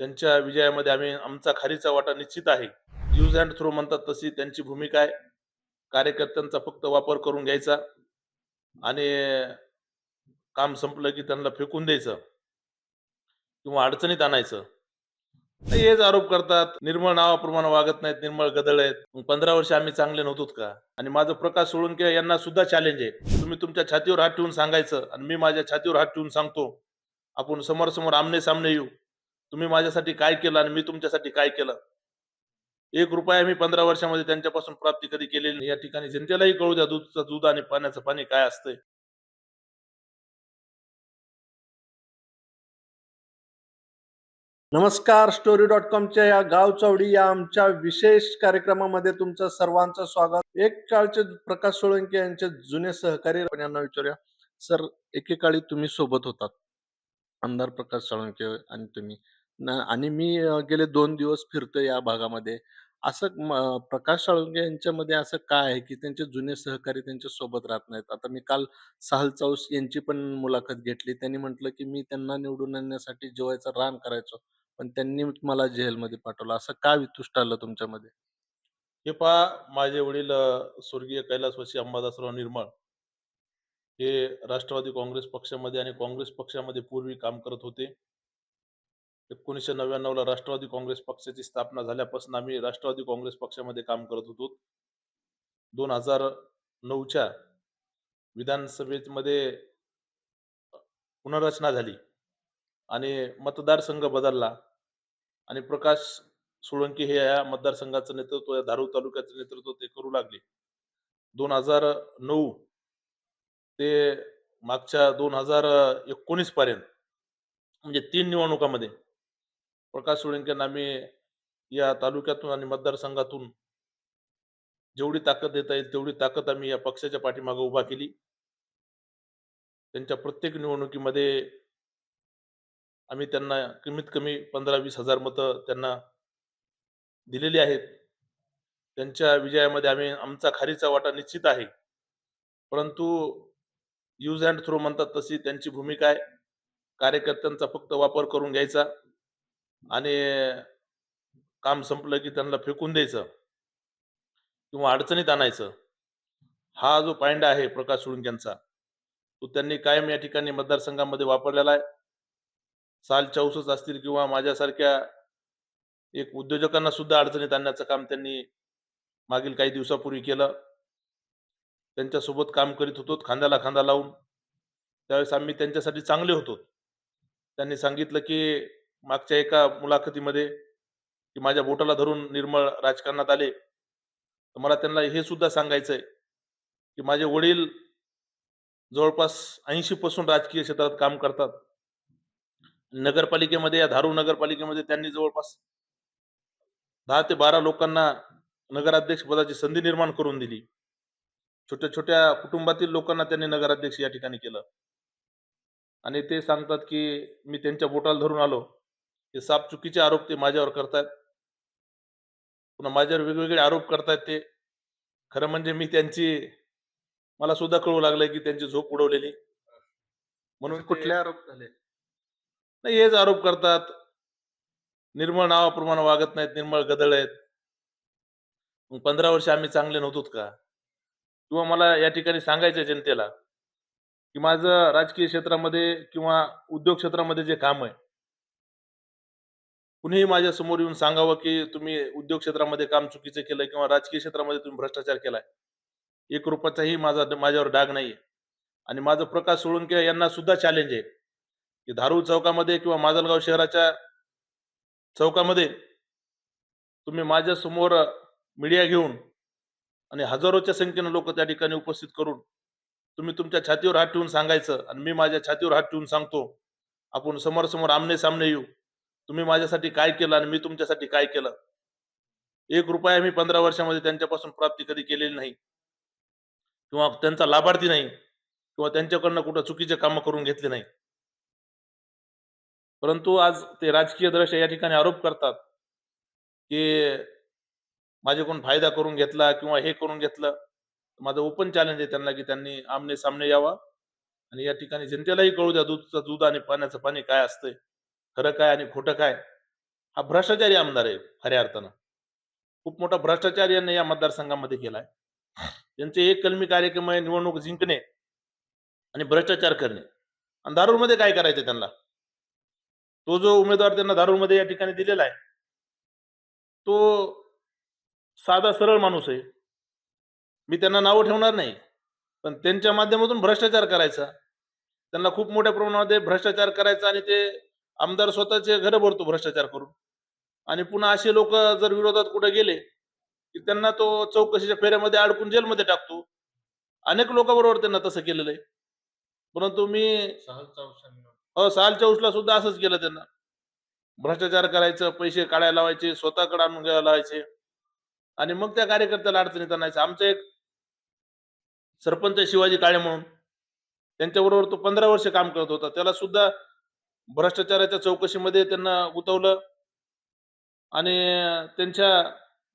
त्यांच्या विजयामध्ये आम्ही आमचा खारीचा वाटा निश्चित आहे. यूज अँड थ्रो म्हणतात तशी त्यांची भूमिका आहे. कार्यकर्त्यांचा फक्त वापर करून घ्यायचा आणि काम संपलं की त्यांना फेकून द्यायचं किंवा अडचणीत आणायचं. हेच आरोप करतात. निर्मळ नावाप्रमाणे वागत नाहीत निर्मळ गदळ आहेत. पंधरा वर्ष आम्ही चांगले नव्हतो का? आणि माझं प्रकाश सोळंके यांना सुद्धा चॅलेंज आहे. तुम्ही तुमच्या छातीवर हात ठेवून सांगायचं आणि मी माझ्या छातीवर हात ठेवून सांगतो. आपण समोर समोर आमने सामने येऊ. तुम्ही माझ्यासाठी काय केलं आणि मी तुमच्यासाठी काय केलं? एक रुपया मी पंधरा वर्षामध्ये त्यांच्यापासून प्राप्ती कधी केलेली नाही. या ठिकाणी जनतेलाही कळू द्या दूधचं दूध आणि पाण्याचं पाणी काय असतंय. नमस्कार स्टोरी डॉट कॉमच्या या गाव चौडी या आमच्या विशेष कार्यक्रमामध्ये तुमचं सर्वांचं स्वागत. एक काळचे प्रकाश सोळंके यांचे जुने सहकारी यांना विचारूया. सर एकेकाळी तुम्ही सोबत होतात. आमदार प्रकाश सोळंके आणि तुम्ही. ना आणि मी गेले दोन दिवस फिरतोय या भागामध्ये. असं म- प्रकाश साळुंके यांच्यामध्ये असं काय आहे की त्यांचे जुने सहकारी त्यांच्यासोबत राहत नाहीत. आता मी काल साहल चौस यांची पण मुलाखत घेतली. त्यांनी म्हटलं की मी त्यांना निवडून आणण्यासाठी जेवायचं रान करायचो पण त्यांनी मला जेलमध्ये पाठवलं. असं का वितुष्ट आलं तुमच्यामध्ये? हे पहा माझे वडील अ, स्वर्गीय कैलासवासी अंबादासराव निर्मळ हे राष्ट्रवादी काँग्रेस पक्षामध्ये आणि काँग्रेस पक्षामध्ये पूर्वी काम करत होते. एकोणीसशे नव्याण्णवला राष्ट्रवादी काँग्रेस पक्षाची स्थापना झाल्यापासून आम्ही राष्ट्रवादी काँग्रेस पक्षामध्ये काम करत होतो. दोन हजार नऊच्या विधानसभेमध्ये पुनर्रचना झाली आणि मतदारसंघ बदलला आणि प्रकाश सोळंकी हे या मतदारसंघाचं नेतृत्व या धारूर तालुक्याचं नेतृत्व ते करू लागले. दोन हजार नऊ ते मागच्या दोन हजार एकोणीस पर्यंत म्हणजे तीन निवडणुकामध्ये प्रकाश सोळंकेंना आम्ही या तालुक्यातून आणि मतदारसंघातून जेवढी ताकद देता येईल तेवढी ताकद आम्ही या पक्षाच्या पाठीमागे उभा केली. त्यांच्या प्रत्येक निवडणुकीमध्ये आम्ही त्यांना कमीत कमी पंधरा वीस हजार मतं त्यांना दिलेली आहेत. त्यांच्या विजयामध्ये आम्ही आमचा खारीचा वाटा निश्चित आहे. परंतु यूज अँड थ्रो म्हणतात तशी त्यांची भूमिका आहे. कार्यकर्त्यांचा फक्त वापर करून घ्यायचा. आणि काम संपलं की त्यांना फेकून द्यायचं किंवा अडचणीत आणायचं. हा जो पायंडा आहे प्रकाश सोळंक्यांचा तो त्यांनी कायम या ठिकाणी मतदारसंघामध्ये वापरलेला आहे. साल चौसच असतील किंवा माझ्यासारख्या एक उद्योजकांना सुद्धा अडचणीत आणण्याचं काम त्यांनी मागील काही दिवसापूर्वी केलं. त्यांच्यासोबत काम करीत होतो खांद्याला खांदा लावून. त्यावेळेस आम्ही त्यांच्यासाठी चांगले होतो. त्यांनी सांगितलं की मागच्या एका मुलाखतीमध्ये की माझ्या बोटाला धरून निर्मळ राजकारणात आले. तर मला त्यांना हे सुद्धा सांगायचं आहे की माझे वडील जवळपास ऐंशी पासून राजकीय क्षेत्रात काम करतात. नगरपालिकेमध्ये या धारू नगरपालिकेमध्ये त्यांनी जवळपास दहा ते बारा लोकांना नगराध्यक्ष पदाची संधी निर्माण करून दिली. छोट्या छोट्या कुटुंबातील लोकांना त्यांनी नगराध्यक्ष या ठिकाणी केलं. आणि ते सांगतात की मी त्यांच्या बोटाला धरून आलो. हे साप चुकीचे आरोप ते माझ्यावर करतायत. पुन्हा माझ्यावर वेगवेगळे आरोप करतायत ते. खरं म्हणजे मी त्यांची मला सुद्धा कळू लागलंय की त्यांची झोप उडवलेली. म्हणून कुठले आरोप झाले? नाही हेच आरोप करतात. निर्मळ नावाप्रमाणे वागत नाहीत निर्मळ गदळ आहेत. मग पंधरा वर्ष आम्ही चांगले नव्हतोच का? किंवा मला या ठिकाणी सांगायचं जनतेला की माझं राजकीय क्षेत्रामध्ये किंवा उद्योग क्षेत्रामध्ये जे काम आहे कुणीही माझ्यासमोर येऊन सांगावं की तुम्ही उद्योग क्षेत्रामध्ये काम चुकीचं केलं किंवा राजकीय क्षेत्रामध्ये तुम्ही भ्रष्टाचार केलाय. एक रुपयाचाही माझा माझ्यावर डाग नाहीये. आणि माझं प्रकाश सोळुंके यांना सुद्धा चॅलेंज आहे. की धारूर चौकामध्ये किंवा माजलगाव शहराच्या चौकामध्ये तुम्ही माझ्यासमोर मीडिया घेऊन आणि हजारोच्या संख्येनं लोक त्या ठिकाणी उपस्थित करून तुम्ही तुमच्या छातीवर हात ठेवून सांगायचं आणि मी माझ्या छातीवर हात ठेवून सांगतो आपण समोर समोर आमने सामने येऊ. तुम्ही माझ्यासाठी काय केलं आणि मी तुमच्यासाठी काय केलं? एक रुपया मी पंधरा वर्षामध्ये त्यांच्यापासून प्राप्ती कधी केलेली नाही. किंवा त्यांचा लाभार्थी नाही. किंवा त्यांच्याकडनं कुठं चुकीचे कामं करून घेतले नाही. परंतु आज ते राजकीय दृष्ट्या या ठिकाणी आरोप करतात की माझ्याकडून फायदा करून घेतला किंवा हे करून घेतलं. माझं ओपन चॅलेंज आहे त्यांना की त्यांनी आमने सामने यावा. आणि या ठिकाणी जनतेलाही कळू द्या दूधचं दूध आणि पाण्याचं पाणी काय असतंय. खरं काय आणि खोटं काय? हा भ्रष्टाचारी आमदार आहे खऱ्या अर्थानं. खूप मोठा भ्रष्टाचार यांनी या मतदारसंघामध्ये केलाय. त्यांचे एक कलमी कार्यक्रम आहे निवडणूक जिंकणे आणि भ्रष्टाचार करणे. आणि दारूरमध्ये काय करायचं त्यांना? तो जो उमेदवार त्यांना दारूरमध्ये या ठिकाणी दिलेला आहे तो साधा सरळ माणूस आहे. मी त्यांना नावं ठेवणार नाही पण त्यांच्या माध्यमातून भ्रष्टाचार करायचा. त्यांना खूप मोठ्या प्रमाणामध्ये भ्रष्टाचार करायचा आणि ते आमदार स्वतःचे घर भरतो भ्रष्टाचार करून. आणि पुन्हा असे लोक जर विरोधात कुठे गेले की त्यांना तो चौकशीच्या फेऱ्यामध्ये अडकून जेलमध्ये टाकतो. अनेक लोकांबरोबर त्यांना तसं केलेलं आहे. परंतु मी हो सालच्या उसला सुद्धा असंच केलं त्यांना. भ्रष्टाचार करायचं पैसे काढायला लावायचे स्वतःकडे आणून घ्यायला लावायचे. आणि मग त्या कार्यकर्त्याला अडचणीत आणायचं. आमचं एक सरपंच शिवाजी काळे म्हणून. त्यांच्याबरोबर तो पंधरा वर्ष काम करत होता. त्याला सुद्धा भ्रष्टाचाराच्या चौकशीमध्ये त्यांना गुतवलं आणि त्यांच्या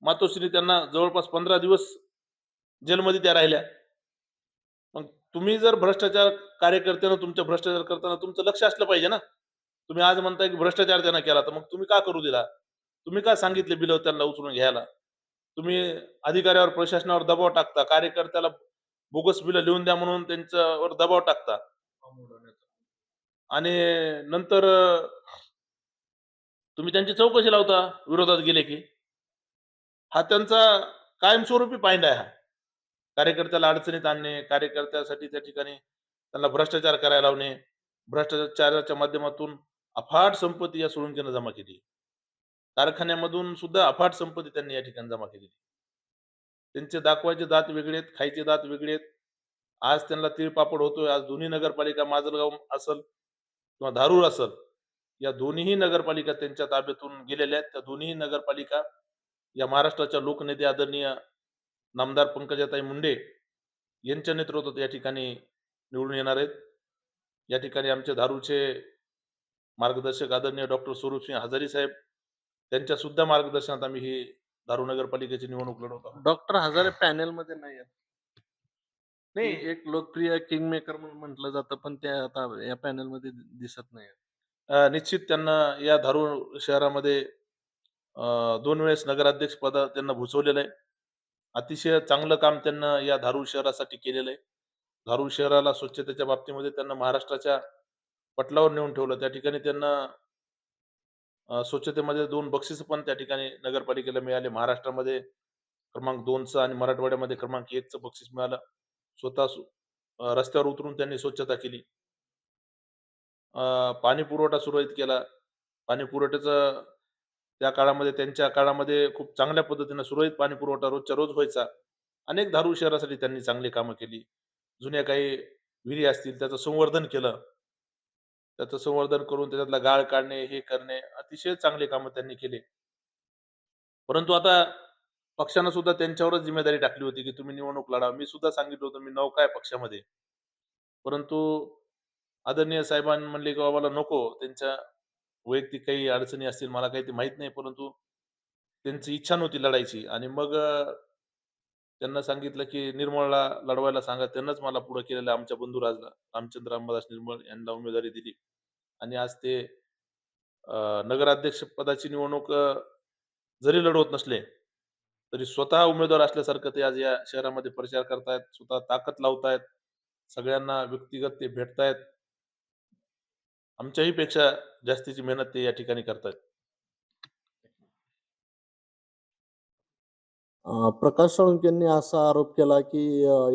मातोश्री त्यांना जवळपास पंधरा दिवस जेलमध्ये त्या राहिल्या. मग तुम्ही जर भ्रष्टाचार कार्यकर्त्यांना तुमच्या भ्रष्टाचार करताना तुमचं लक्ष असलं पाहिजे ना. तुम्ही आज म्हणताय की भ्रष्टाचार त्यांना केला तर मग तुम्ही का करू दिला? तुम्ही का सांगितले बिल त्यांना उचलून घ्यायला? तुम्ही अधिकाऱ्यावर प्रशासनावर दबाव टाकता कार्यकर्त्याला बोगस बिल लिहून द्या म्हणून त्यांच्यावर दबाव टाकता. आणि नंतर तुम्ही त्यांची चौकशी लावता विरोधात गेले की? हा त्यांचा कायमस्वरूपी पायंडा आहे हा. कार्यकर्त्याला अडचणीत आणणे कार्यकर्त्यासाठी त्या ठिकाणी त्यांना भ्रष्टाचार करायला लावणे भ्रष्टाचाराच्या माध्यमातून अफाट संपत्ती या सोळंकीनं जमा केली. कारखान्यामधून सुद्धा अफाट संपत्ती त्यांनी या ठिकाणी जमा केली. त्यांचे दाखवायचे दात वेगळे आहेत खायचे दात वेगळे आहेत आज त्यांना तिळपापड होतोय आज दोन्ही नगरपालिका माजलगाव असल किंवा धारूर असल या दोन्हीही नगरपालिका त्यांच्या ताब्यातून गेलेल्या आहेत. त्या दोन्ही नगरपालिका या महाराष्ट्राच्या लोकनेते आदरणीय नामदार पंकजाताई मुंडे यांच्या नेतृत्वात या ठिकाणी निवडून येणार आहेत. या ठिकाणी आमचे धारूचे मार्गदर्शक आदरणीय डॉक्टर स्वरूपसिंह हजारी साहेब त्यांच्या सुद्धा मार्गदर्शनात आम्ही ही दारू नगरपालिकेची निवडणूक लढवतो डॉक्टर हजारे पॅनेल मध्ये नाही आहेत. नाही. एक लोकप्रिय किंग मेकर म्हणून म्हटलं जातं पण ते आता या पॅनलमध्ये दिसत नाही निश्चित त्यांना या धारूर शहरामध्ये दोन वेळेस नगराध्यक्ष पद त्यांना भूषवलेलं आहे. अतिशय चांगलं काम त्यांना या धारूर शहरासाठी केलेलं आहे. धारूर शहराला स्वच्छतेच्या बाबतीमध्ये त्यांना महाराष्ट्राच्या पटलावर नेऊन ठेवलं. त्या ठिकाणी त्यांना स्वच्छतेमध्ये दोन बक्षीस पण त्या ठिकाणी नगरपालिकेला मिळाले. महाराष्ट्रामध्ये क्रमांक दोनचं आणि मराठवाड्यामध्ये क्रमांक एकचं बक्षीस मिळालं. स्वतः रस्त्यावर उतरून त्यांनी स्वच्छता केली. पाणी पुरवठा सुरळीत केला. पाणी पुरवठ्याचं त्या काळामध्ये त्यांच्या काळामध्ये खूप चांगल्या पद्धतीने सुरळीत पाणी पुरवठा रोजच्या रोज व्हायचा. अनेक धारू शहरासाठी त्यांनी चांगली कामं केली. जुन्या काही विहिरी असतील त्याचं संवर्धन केलं. त्याचं संवर्धन करून त्याच्यातला गाळ काढणे हे करणे अतिशय चांगले कामं त्यांनी केले. परंतु आता पक्षानं सुद्धा त्यांच्यावरच जिम्मेदारी टाकली होती की तुम्ही निवडणूक लढा. मी सुद्धा सांगितलं होतं मी नौका आहे पक्षामध्ये. परंतु आदरणीय साहेबांनी म्हणले की बाबाला नको त्यांच्या वैयक्तिक काही अडचणी असतील मला काही ते माहीत नाही परंतु त्यांची इच्छा नव्हती लढायची. आणि मग त्यांना सांगितलं की निर्मळला लढवायला सांगा त्यांनाच मला पुढे केलेलं आमच्या बंधुराजला रामचंद्र अंबादास निर्मळ यांना उमेदवारी दिली. आणि आज ते नगराध्यक्ष पदाची निवडणूक जरी लढवत नसले तरी स्वतः उमेदवार असल्यासारखं ते आज या शहरामध्ये प्रचार करतायत स्वतः ताकद लावतायत सगळ्यांना व्यक्तिगत ते भेटतायत. आमच्याही पेक्षा जास्तीची मेहनत ते या ठिकाणी करतायत. प्रकाश साळुंके यांनी असा आरोप केला की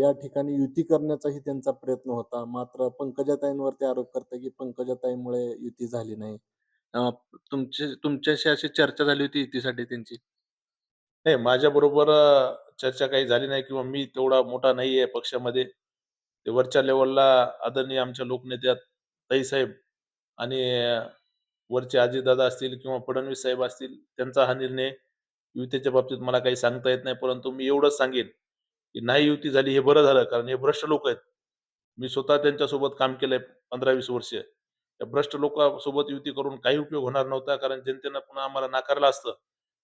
या ठिकाणी युती करण्याचाही त्यांचा प्रयत्न होता. मात्र पंकजाताईंवर ते आरोप करते की पंकजाताईंमुळे युती झाली नाही. तुमचे तुमच्याशी अशी चर्चा झाली होती युतीसाठी त्यांची? नाही माझ्या बरोबर चर्चा काही झाली नाही किंवा मी तेवढा मोठा नाहीये पक्षामध्ये. ते वरच्या लेवलला आदरणीय आमच्या लोकनेत्यात ताई साहेब आणि वरचे अजितदादा असतील किंवा फडणवीस साहेब असतील त्यांचा हा निर्णय युतीच्या बाबतीत मला काही सांगता येत नाही. परंतु मी एवढंच सांगेन की नाही युती झाली हे बरं झालं कारण हे भ्रष्ट लोक आहेत. मी स्वतः त्यांच्यासोबत काम केलंय पंधरा वीस वर्ष. या भ्रष्ट लोकांसोबत युती करून काही उपयोग होणार नव्हता कारण जनतेनं पुन्हा आम्हाला नाकारलं असतं.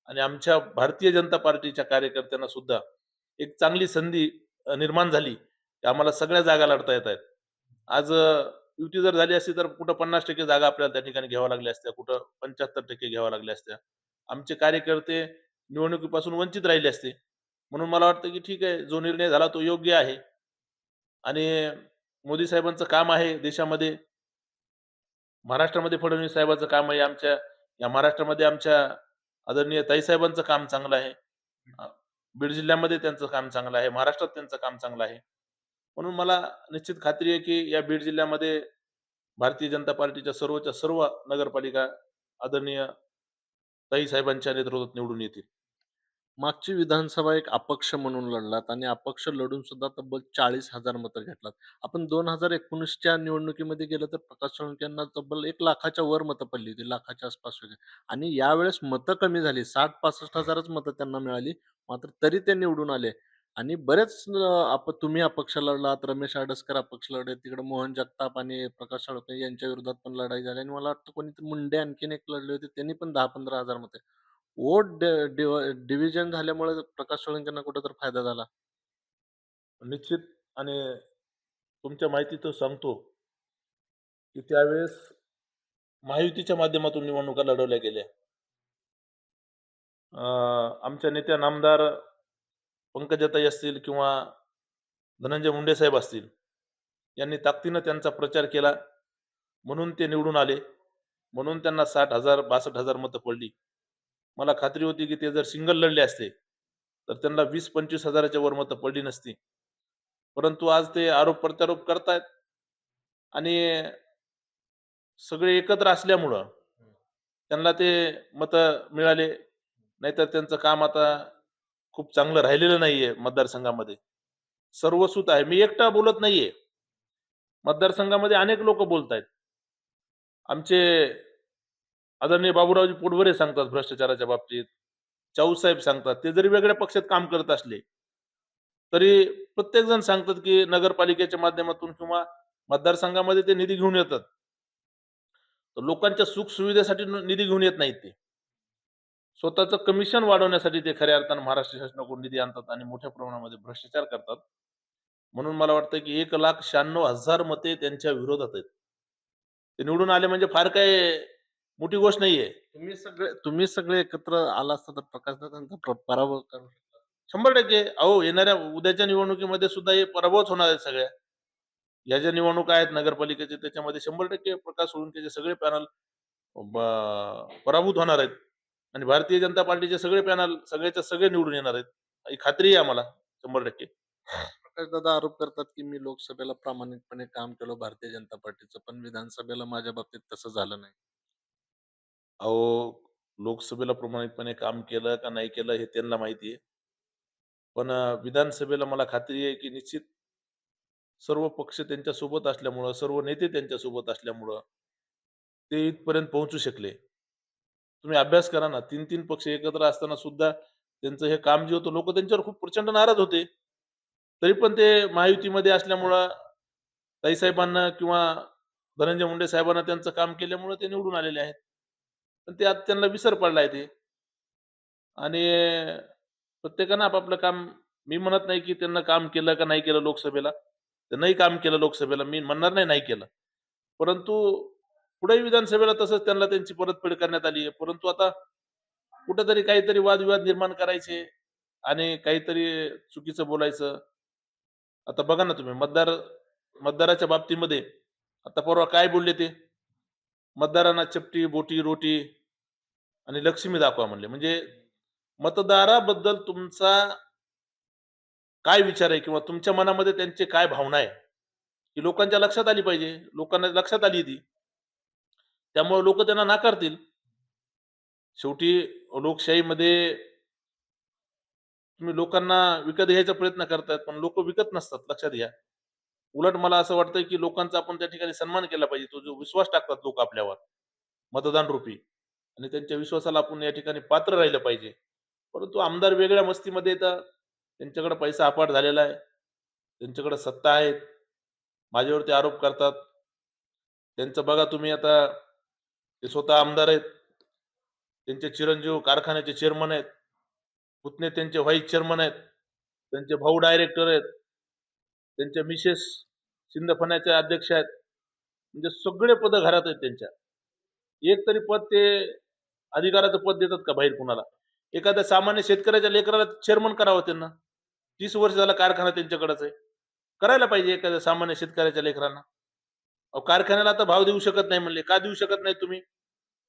आणि आमच्या भारतीय जनता पार्टीच्या कार्यकर्त्यांना सुद्धा एक चांगली संधी निर्माण झाली की आम्हाला सगळ्या जागा लढता येत आहेत. आज युती जर झाली असती तर कुठं पन्नास टक्के जागा आपल्याला त्या ठिकाणी घ्याव्या लागल्या असत्या कुठं पंच्याहत्तर टक्के घ्याव्या लागल्या असत्या. आमचे कार्यकर्ते निवडणुकीपासून वंचित राहिले असते. म्हणून मला वाटतं की ठीक आहे जो निर्णय झाला तो योग्य आहे. आणि मोदी साहेबांचं काम आहे देशामध्ये. महाराष्ट्रामध्ये फडणवीस साहेबांचं काम आहे आमच्या या महाराष्ट्रामध्ये आमच्या आदरणीय ताईसाहेबांचं काम चांगलं आहे. बीड जिल्ह्यामध्ये त्यांचं काम चांगलं आहे. महाराष्ट्रात त्यांचं काम चांगलं आहे. म्हणून मला निश्चित खात्री आहे की या बीड जिल्ह्यामध्ये भारतीय जनता पार्टीच्या सर्वच्या सर्व नगरपालिका आदरणीय ताई साहेबांच्या नेतृत्वात निवडून येतील. मागची विधानसभा एक अपक्ष म्हणून लढलात आणि अपक्ष लढून सुद्धा तब्बल चाळीस हजार मतं घेतलात. आपण दोन हजार एकोणीसच्या निवडणुकीमध्ये गेलं तर प्रकाश सोळंके यांना तब्बल एक लाखाच्या वर मतं पडली होती लाखाच्या आसपास वगैरे. आणि यावेळेस मतं कमी झाली साठ पासष्ट हजारच मतं त्यांना मिळाली मात्र तरी ते निवडून आले. आणि बरेच आप तुम्ही अपक्ष लढलात रमेश आडसकर अपक्ष लढले तिकडे मोहन जगताप आणि प्रकाश साळुंके यांच्या विरोधात पण लढाई झाली. आणि मला वाटतं कोणीतरी मुंडे आणखीन एक लढले होते त्यांनी पण दहा पंधरा हजार मते वोट डिव्हिजन झाल्यामुळे प्रकाश सोळंकेंना कुठेतरी फायदा झाला. निश्चित आणि तुमच्या माहितीचं सांगतो की त्यावेळेस महायुतीच्या माध्यमातून निवडणुका लढवल्या गेल्या. आमच्या नेत्या नामदार पंकजाताई असतील किंवा धनंजय मुंडे साहेब असतील यांनी ताकदीनं त्यांचा प्रचार केला. म्हणून ते निवडून आले. म्हणून त्यांना साठ हजार बासष्ट हजार मतं पडली. मला खात्री होती की ते जर सिंगल लढले असते तर त्यांना वीस पंचवीस हजाराच्या वर मतं पडली नसती. परंतु आज ते आरोप प्रत्यारोप करतायत आणि सगळे एकत्र असल्यामुळं त्यांना ते मतं मिळाले. नाहीतर त्यांचं काम आता खूप चांगलं राहिलेलं नाहीये मतदारसंघामध्ये. सर्वसूत आहे. मी एकटा बोलत नाहीये. मतदारसंघामध्ये अनेक लोक बोलत आहेत आमचे आदरणीय बाबूरावजी पोटभरे सांगतात भ्रष्टाचाराच्या बाबतीत. चाऊसाहेब सांगतात. ते जरी वेगळ्या पक्षात काम करत असले तरी प्रत्येक जण सांगतात की नगरपालिकेच्या माध्यमातून किंवा मतदारसंघामध्ये ते निधी घेऊन येतात. तर लोकांच्या सुख सुविधेसाठी निधी घेऊन येत नाहीत ते. स्वतःचं कमिशन वाढवण्यासाठी ते खऱ्या अर्थानं महाराष्ट्र शासनाकडून निधी आणतात आणि मोठ्या प्रमाणामध्ये भ्रष्टाचार करतात. म्हणून मला वाटतं की एक लाख शहाण्णव हजार मते त्यांच्या विरोधात आहेत. ते निवडून आले म्हणजे फार काय मोठी गोष्ट नाहीये. तुम्ही सगळे तुम्ही सगळे एकत्र आला असता तर प्रकाश दादांचा प्र- पराभव करू शंभर टक्के. अहो येणाऱ्या उद्याच्या निवडणुकीमध्ये सुद्धा हे पराभवच होणार आहेत सगळ्या. या ज्या निवडणुका आहेत नगरपालिकेचे त्याच्यामध्ये शंभर टक्के प्रकाश सोळुंकेचे सगळे पॅनल पराभूत होणार आहेत. आणि भारतीय जनता पार्टीचे सगळे पॅनल सगळ्याच्या सगळे निवडून येणार आहेत. ही खात्री आहे आम्हाला शंभर टक्के. प्रकाश दादा आरोप करतात की मी लोकसभेला प्रामाणिकपणे काम केलं भारतीय जनता पार्टीचं पण विधानसभेला माझ्या बाबतीत तसं झालं नाही. अहो लोकसभेला प्रमाणितपणे काम केलं का नाही केलं हे त्यांना माहिती आहे. पण विधानसभेला मला खात्री आहे की निश्चित सर्व पक्ष त्यांच्यासोबत असल्यामुळं सर्व नेते त्यांच्यासोबत असल्यामुळं ते इथपर्यंत पोहोचू शकले. तुम्ही अभ्यास करा ना तीन तीन पक्ष एकत्र असताना सुद्धा त्यांचं हे काम जे होतं लोक त्यांच्यावर खूप प्रचंड नाराज होते. तरी पण ते महायुतीमध्ये असल्यामुळं ताईसाहेबांना किंवा धनंजय मुंडे साहेबांना त्यांचं काम केल्यामुळं ते निवडून आलेले आहेत. पण ते आता त्यांना विसर पडलाय ते. आणि प्रत्येकानं आपापलं काम मी म्हणत नाही की त्यांना काम केलं का नाही केलं लोकसभेला. त्यांनाही काम केलं लोकसभेला मी म्हणणार नाही नाही केलं. परंतु पुढे विधानसभेला तसंच त्यांना त्यांची परतफेड करण्यात आली आहे. परंतु आता कुठेतरी काहीतरी वादविवाद निर्माण करायचे आणि काहीतरी चुकीचं बोलायचं. आता बघा ना तुम्ही मतदार मतदाराच्या बाबतीमध्ये आता परवा काय बोलले ते? मतदारांना चपटी बोटी रोटी आणि लक्ष्मी दाखवा म्हणले. म्हणजे मतदाराबद्दल तुमचा काय विचार आहे किंवा तुमच्या मनामध्ये त्यांचे काय भावना आहे? ही लोकांच्या लक्षात आली पाहिजे. लोकांना लक्षात आली ती. त्यामुळे लोक त्यांना नाकारतील. शेवटी लोकशाहीमध्ये तुम्ही लोकांना विकत घ्यायचा प्रयत्न करतायत पण लोक विकत नसतात. लक्षात घ्या. उलट मला असं वाटतं की लोकांचा आपण त्या ठिकाणी सन्मान केला पाहिजे. तो जो विश्वास टाकतात लोक आपल्यावर मतदान रूपी. आणि त्यांच्या विश्वासाला आपण या ठिकाणी पात्र राहिलं पाहिजे. परंतु आमदार वेगळ्या मस्तीमध्ये येतात. त्यांच्याकडे पैसा अपाट झालेला आहे. त्यांच्याकडे सत्ता आहेत माझ्यावरती आरोप करतात. त्यांचं बघा तुम्ही आता ते स्वतः आमदार आहेत. त्यांचे चिरंजीव कारखान्याचे चेअरमन आहेत. पुतणे त्यांचे व्हाईस चेअरमन आहेत. त्यांचे भाऊ डायरेक्टर आहेत. त्यांच्या मिसेस सिंदफण्याचे अध्यक्ष आहेत. म्हणजे सगळे पदं घरात आहेत त्यांच्या. एक तरी पद ते अधिकाराचं पद देतात का बाहेर कुणाला? एखाद्या सामान्य शेतकऱ्याच्या लेकराला चेअरमन करावं त्यांना. तीस वर्ष झाला कारखाना त्यांच्याकडेच आहे. करायला पाहिजे एखाद्या सामान्य शेतकऱ्याच्या लेकरांना. अहो कारखान्याला आता भाव देऊ शकत नाही म्हणले. का देऊ शकत नाही तुम्ही?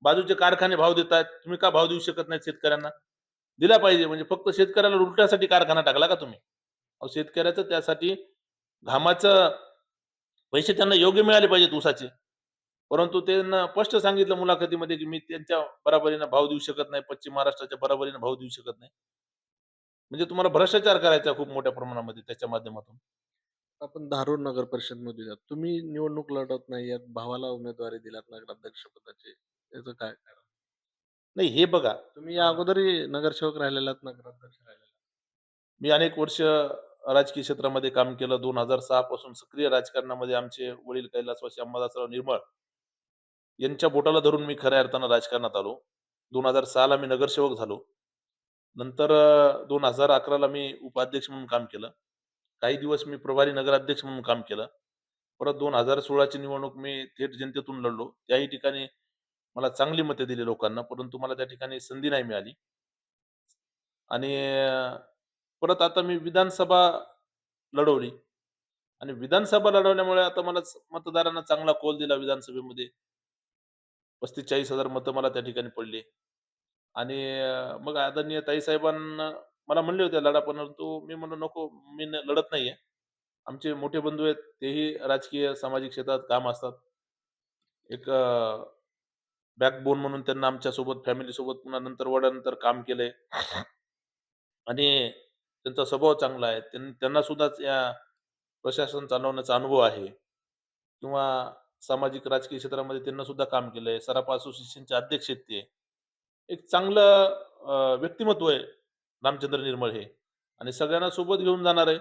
बाजूचे कारखाने भाव देतात. तुम्ही का भाव देऊ शकत नाही शेतकऱ्यांना? दिला पाहिजे. म्हणजे फक्त शेतकऱ्याला लुटण्यासाठी कारखाना टाकला का तुम्ही? अहो शेतकऱ्याचं त्यासाठी घामाचं पैसे त्यांना योग्य मिळाले पाहिजेत ऊसाचे. परंतु त्यांना स्पष्ट सांगितलं मुलाखतीमध्ये की मी त्यांच्या बराबरीनं भाव देऊ शकत नाही पश्चिम महाराष्ट्राच्या बराबरीनं भाव देऊ शकत नाही. म्हणजे तुम्हाला भ्रष्टाचार करायचा खूप मोठ्या प्रमाणामध्ये त्याच्या माध्यमातून. आपण धारूर नगर परिषदमध्ये जात. तुम्ही निवडणूक लढत नाही यात भावाला उमेदवारी दिलात नगराध्यक्ष पदाची त्याचं काय कारण? नाही हे बघा. तुम्ही या अगोदरही नगरसेवक राहिलेलात नगराध्यक्ष राहिलेला मी अनेक वर्ष राजकीय क्षेत्रामध्ये काम केलं. दोन हजार सहा पासून सक्रिय राजकारणामध्ये आमचे वडील कैलासवासी अंबादासराव निर्मळ यांच्या बोटाला धरून मी खऱ्या अर्थानं राजकारणात आलो. दोन हजार सहाला मी नगरसेवक झालो. नंतर दोन हजार अकराला मी उपाध्यक्ष म्हणून काम केलं. काही दिवस मी प्रभारी नगराध्यक्ष म्हणून काम केलं. परत दोन हजार सोळाची निवडणूक मी थेट जनतेतून लढलो. त्याही ठिकाणी मला चांगली मते दिली लोकांना परंतु मला त्या ठिकाणी संधी नाही मिळाली. आणि परत आता मी विधानसभा लढवली. आणि विधानसभा लढवल्यामुळे आता मला मतदारांना चांगला कौल दिला विधानसभेमध्ये. पस्तीस चाळीस हजार मतं मला त्या ठिकाणी पडली. आणि मग आदरणीय ताईसाहेबांना मला म्हणले होते लढा परंतु मी म्हणलो नको मी लढत नाहीये. आमचे मोठे बंधू आहेत तेही राजकीय सामाजिक क्षेत्रात काम असतात. एक बॅकबोन म्हणून त्यांना आमच्यासोबत फॅमिली सोबत पुन्हा नंतर वडानंतर काम केलंय. आणि त्यांचा स्वभाव चांगला आहे. त्यां- त्यांना सुद्धा या प्रशासन चालवण्याचा अनुभव आहे. किंवा सामाजिक राजकीय क्षेत्रामध्ये त्यांना सुद्धा काम केलंय सराफ असोसिएशनचे अध्यक्ष आहेत ते. एक चांगलं व्यक्तिमत्व आहे रामचंद्र निर्मळ हे. आणि सगळ्यांना सोबत घेऊन जाणार आहे.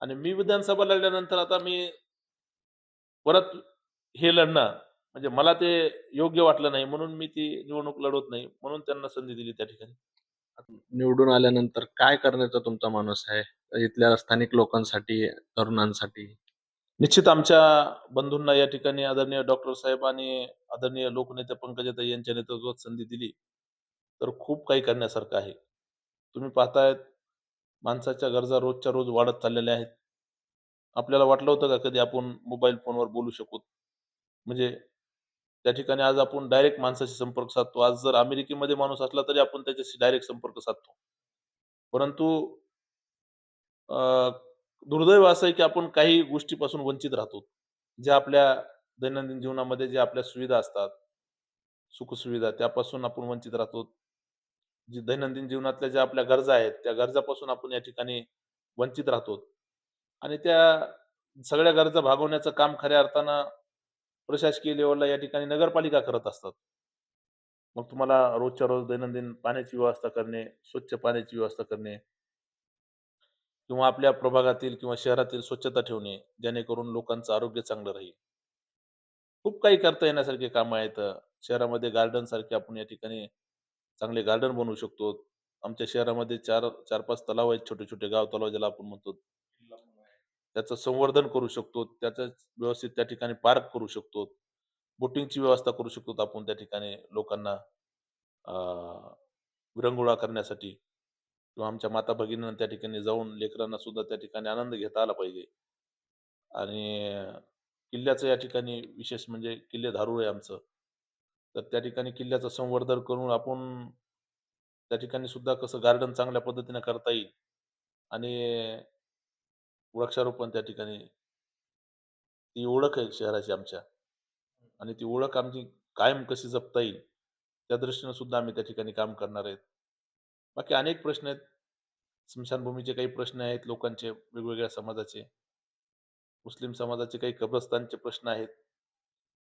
आणि मी विधानसभा लढल्यानंतर आता मी परत हे लढणं म्हणजे मला ते योग्य वाटलं नाही. म्हणून मी ती निवडणूक लढवत नाही. म्हणून त्यांना संधी दिली त्या ठिकाणी. निवडून आल्यानंतर काय करण्याचा तुमचा मानस आहे? इथल्या स्थानिक लोकांसाठी तरुणांसाठी? निश्चित आमच्या बंधूंना या ठिकाणी आदरणीय डॉक्टर साहेब आणि आदरणीय लोकनेते पंकजाताई यांच्या नेतृत्वात संधी दिली. तर खूप काही करण्यासारखं आहे. तुम्ही पाहतायत माणसाच्या गरजा रोजच्या रोज वाढत चाललेल्या आहेत. आपल्याला वाटलं होतं का कधी आपण मोबाईल फोनवर बोलू शकू? म्हणजे त्या ठिकाणी आज आपण डायरेक्ट माणसाशी संपर्क साधतो. आज जर अमेरिकेमध्ये माणूस असला तरी आपण त्याच्याशी डायरेक्ट संपर्क साधतो. परंतु दुर्दैव असं आहे की आपण काही गोष्टीपासून वंचित राहतो. ज्या आपल्या दैनंदिन जीवनामध्ये ज्या आपल्या सुविधा असतात सुखसुविधा त्यापासून आपण वंचित राहतो. जी दैनंदिन जीवनातल्या ज्या आपल्या गरजा आहेत त्या गरजापासून आपण या ठिकाणी वंचित राहतो. आणि त्या सगळ्या गरजा भागवण्याचं काम खऱ्या अर्थानं प्रशासकीय लेवलला या ठिकाणी नगरपालिका करत असतात. मग तुम्हाला रोजच्या रोज दैनंदिन पाण्याची व्यवस्था करणे स्वच्छ पाण्याची व्यवस्था करणे किंवा आपल्या प्रभागातील किंवा शहरातील स्वच्छता ठेवणे जेणेकरून लोकांचं आरोग्य चांगलं राहील. खूप काही करता येण्यासारखे कामं आहेत. शहरामध्ये गार्डन सारखे आपण या ठिकाणी चांगले गार्डन बनवू शकतो. आमच्या शहरामध्ये चार चार पाच तलाव आहेत छोटे छोटे गाव तलाव ज्याला आपण म्हणतो त्याचं संवर्धन करू शकतो. त्याचं व्यवस्थित त्या ठिकाणी पार्क करू शकतो. बोटिंगची व्यवस्था करू शकतो आपण त्या ठिकाणी लोकांना विरंगुळा करण्यासाठी किंवा आमच्या माता भगिनींना त्या ठिकाणी जाऊन लेकरांना सुद्धा त्या ठिकाणी आनंद घेता आला पाहिजे. आणि किल्ल्याचं या ठिकाणी विशेष म्हणजे किल्ले धारूळ आहे आमचं. तर त्या ठिकाणी किल्ल्याचं संवर्धन करून आपण त्या ठिकाणी सुद्धा कसं गार्डन चांगल्या पद्धतीने करता येईल. आणि वृक्षारोपण त्या ठिकाणी ती ओळख आहे शहराची आमच्या. आणि ती ओळख आमची कायम कशी जपता येईल त्या दृष्टीनं सुद्धा आम्ही त्या ठिकाणी काम करणार आहेत. बाकी अनेक प्रश्न आहेत. स्मशानभूमीचे काही प्रश्न आहेत लोकांचे वेगवेगळ्या समाजाचे. मुस्लिम समाजाचे काही कब्रस्तानचे प्रश्न आहेत.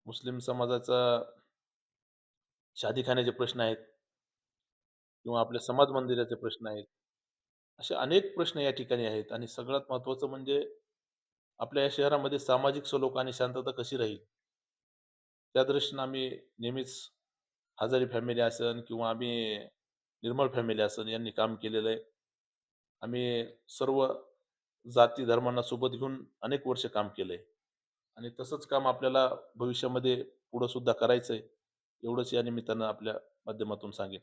मुस्लिम समाजाचा शादीखान्याचे प्रश्न आहेत. किंवा आपल्या समाज मंदिराचे प्रश्न आहेत. असे अनेक प्रश्न या ठिकाणी आहेत आणि सगळ्यात महत्त्वाचं म्हणजे आपल्या या शहरामध्ये सामाजिक सलोख आणि शांतता कशी राहील त्या दृष्टीनं आम्ही नेहमीच हजारी फॅमिली असन किंवा आम्ही निर्मळ फॅमिली असन यांनी काम केलेलं आहे आम्ही सर्व जाती धर्मांना सोबत घेऊन अनेक वर्ष काम केलंय आणि तसंच काम आपल्याला भविष्यामध्ये पुढं सुद्धा करायचंय. एवढंच या निमित्तानं आपल्या माध्यमातून सांगेन.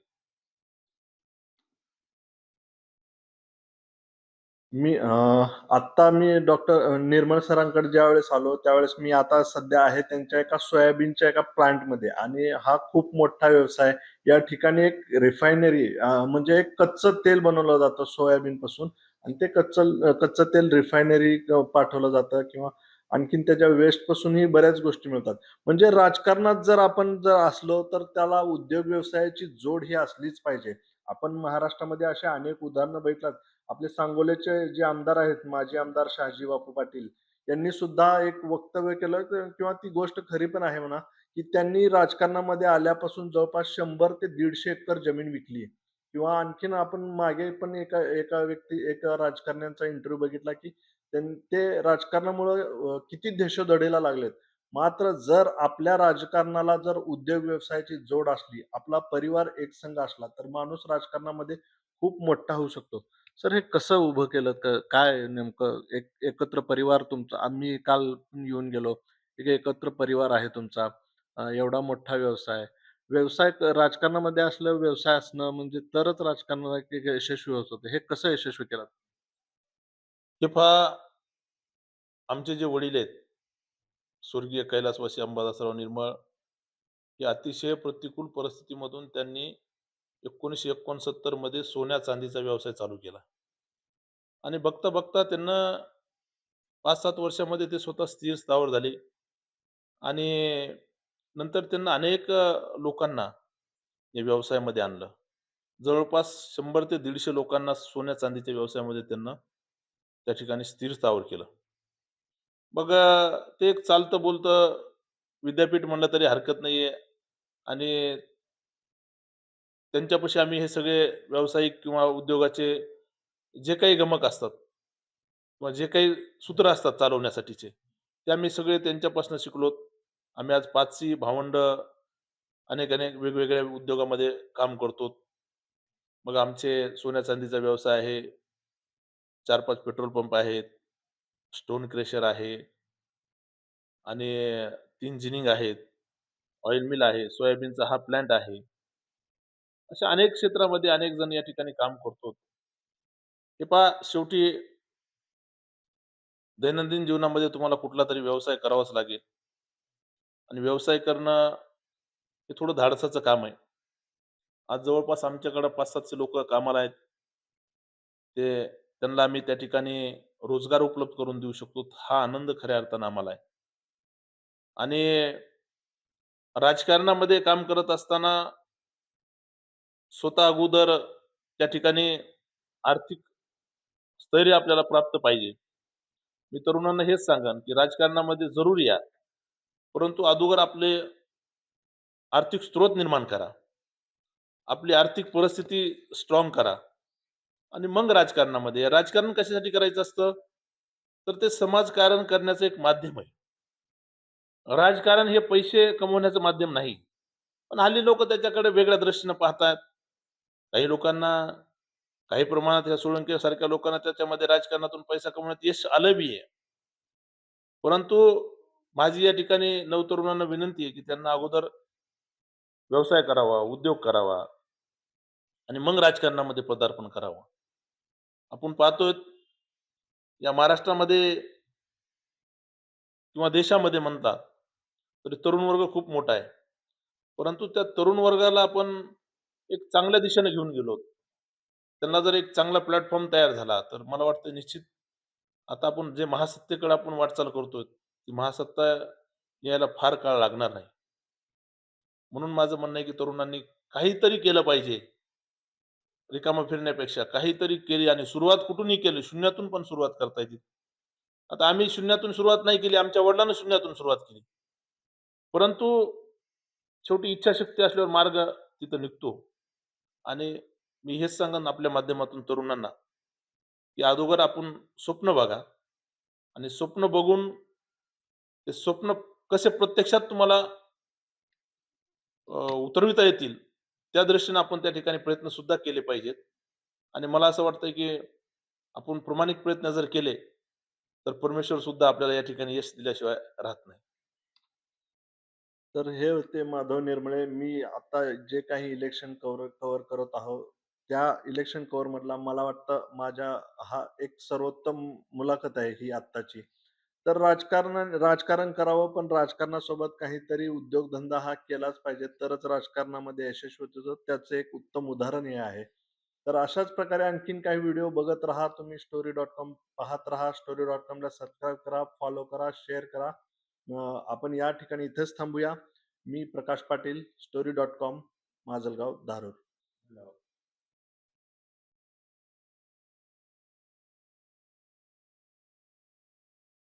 मी आत्ता मी डॉक्टर निर्मळ सरांकडे ज्यावेळेस आलो, त्यावेळेस मी आता सध्या आहे त्यांच्या एका सोयाबीनच्या एका प्लांटमध्ये आणि हा खूप मोठा व्यवसाय. या ठिकाणी एक रिफायनरी म्हणजे एक कच्चं तेल बनवलं जातं सोयाबीनपासून आणि ते कच्चं कच्चं तेल रिफायनरी पाठवलं जातं किंवा आणखीन त्याच्या वेस्टपासूनही बऱ्याच गोष्टी मिळतात. म्हणजे राजकारणात जर आपण जर असलो, तर त्याला उद्योग व्यवसायाची जोड ही असलीच पाहिजे. आपण महाराष्ट्रामध्ये अशा अनेक उदाहरणं बघितलात आपले सांगोलेचे जे आमदार आहेत, माजी आमदार शहाजी बापू पाटील यांनी सुद्धा एक वक्तव्य केलं किंवा ती गोष्ट खरी पण आहे म्हणा, की त्यांनी राजकारणामध्ये आल्यापासून जवळपास शंभर ते दीडशे एकर जमीन विकली किंवा आणखीन आपण मागे पण एका एका व्यक्ती एका राजकारण्यांचा इंटरव्ह्यू बघितला, की ते राजकारणामुळे किती देशोधडीला लागलेत. मात्र जर आपल्या राजकारणाला जर उद्योग व्यवसायाची जोड असली, आपला परिवार एकसंघ असला, तर माणूस राजकारणामध्ये खूप मोठा होऊ शकतो. सर हे कसं उभं केलं? क काय नेमकं एक एकत्र परिवार तुमचा आम्ही काल येऊन गेलो. एक एकत्र परिवार आहे तुमचा. अ, एवढा मोठा व्यवसाय. व्यवसाय राजकारणामध्ये असल्यावर व्यवसाय असणं म्हणजे तरच राजकारणात एक यशस्वी होत होते. हे कसं यशस्वी केलं हे पहा आमचे जे वडील आहेत, स्वर्गीय कैलासवासी अंबादासराव निर्मळ, हे अतिशय प्रतिकूल परिस्थितीमधून त्यांनी 1969 मध्ये सोन्या-चांदीचा व्यवसाय चालू केला. आणि बघता-बघता त्यांना 5-7 वर्षामध्ये ते स्वतः स्थिर स्थावर झाले. आणि नंतर त्यांना अनेक लोकांना या व्यवसायामध्ये आणलं. जवळपास शंभर ते दीडशे लोकांना सोन्या-चांदीच्या व्यवसायामध्ये त्यांना त्या ठिकाणी स्थिर स्थावर केलं. मग ते एक चालतं-बोलतं विद्यापीठ म्हणलं तरी हरकत नाहीये आणि त्यांच्यापाशी आम्ही हे सगळे व्यावसायिक किंवा उद्योगाचे जे काही गमक असतात किंवा जे काही सूत्र असतात चालवण्यासाठीचे, ते आम्ही सगळे त्यांच्यापासून शिकलोत. आम्ही आज पाचशी भावंडं अनेक-अनेक वेगवेगळ्या उद्योगामध्ये काम करतो. मग आमचे सोन्या-चांदीचा व्यवसाय आहे. 4-5 पेट्रोल पंप आहेत. स्टोन क्रेशर आहे. आणि तीन जिनिंग आहेत. ऑइल मिल आहे. सोयाबीनचा हा प्लांट आहे. अशा अनेक क्षेत्रामध्ये अनेक जण या ठिकाणी काम करतो. हे पहा शेवटी दैनंदिन जीवनामध्ये तुम्हाला कुठला तरी व्यवसाय करावाच लागेल. आणि व्यवसाय करणं हे थोडं धाडसाचं काम आहे. आज जवळपास आमच्याकडे पाच सातशे लोक कामाला आहेत. ते त्यांना आम्ही त्या ठिकाणी रोजगार उपलब्ध करून देऊ शकतो. हा आनंद खऱ्या अर्थानं आम्हाला आहे. आणि राजकारणामध्ये काम करत असताना स्वतः अगोदर त्या ठिकाणी आर्थिक स्थैर्य आपल्याला प्राप्त पाहिजे. मी तरुणांना हेच सांगेन, की राजकारणामध्ये जरूर या. परंतु अगोदर आपले आर्थिक स्रोत निर्माण करा. आपली आर्थिक परिस्थिती स्ट्रॉंग करा. आणि मग राजकारणामध्ये राजकारण कशासाठी करायचं असतं? तर ते समाजकारण करण्याचं एक माध्यम आहे. राजकारण हे पैसे कमवण्याचं माध्यम नाही. पण हल्ली लोक त्याच्याकडे वेगळ्या दृष्टीनं पाहतात. काही लोकांना काही प्रमाणात या सोळंके सारख्या लोकांना त्याच्यामध्ये राजकारणातून पैसा कमवण्यात यश आलं बी आहे. परंतु माझी या ठिकाणी नवतरुणांना विनंती आहे, की त्यांना अगोदर व्यवसाय करावा, उद्योग करावा आणि मग राजकारणामध्ये पदार्पण करावं. आपण पाहतोय या महाराष्ट्रामध्ये किंवा देशामध्ये म्हणतात तरी तरुण वर्ग खूप मोठा आहे. परंतु त्या तरुण वर्गाला आपण एक चांगल्या दिशेने घेऊन गेलो. त्यांना जर एक चांगला प्लॅटफॉर्म तयार झाला, तर मला वाटतं निश्चित आता आपण जे महासत्तेकडे आपण वाटचाल करतोय, ती महासत्ता यायला फार काळ लागणार नाही. म्हणून माझं म्हणणं आहे, की तरुणांनी काहीतरी केलं पाहिजे. रिकामं फिरण्यापेक्षा काहीतरी केली आणि सुरुवात कुठूनही केली. शून्यातून पण सुरुवात करता येते. आता आम्ही शून्यातून सुरुवात नाही केली. आमच्या वडिलांनी शून्यातून सुरुवात केली. परंतु शेवटी इच्छाशक्ती असल्यावर मार्ग तिथं निघतो. आणि मी हेच सांगन आपल्या माध्यमातून तरुणांना, की अगोदर आपण स्वप्न बघा आणि स्वप्न बघून ते स्वप्न कसे प्रत्यक्षात तुम्हाला उतरविता येतील, त्या दृष्टीने आपण त्या ठिकाणी प्रयत्न सुद्धा केले पाहिजेत. आणि मला असं वाटतं, की आपण प्रामाणिक प्रयत्न जर केले, तर परमेश्वर सुद्धा आपल्याला या ठिकाणी यश दिल्याशिवाय राहत नाही तर हे होते माधव निर्मळे. मी आता जे काही इलेक्शन कव्हर कव्हर करत आहोत त्या इलेक्शन कव्हर मधला मला वाटतं माझ्या हा एक सर्वोत्तम मुलाखत आहे ही आत्ताची. तर राजकारण राजकारण करावं पण राजकारणासोबत काहीतरी उद्योगधंदा हा केलाच पाहिजे. तरच राजकारणामध्ये यशस्वी होतो त्याचं एक उत्तम उदाहरण हे आहे. तर अशाच प्रकारे आणखीन काही व्हिडिओ बघत राहा. तुम्ही स्टोरी डॉट कॉम पाहत राहा. स्टोरी डॉट कॉमला सबस्क्राईब करा फॉलो करा शेअर करा. आपण या ठिकाणी इथेच थांबूया. मी Prakash Patil story dot com Majalgaon Dharur.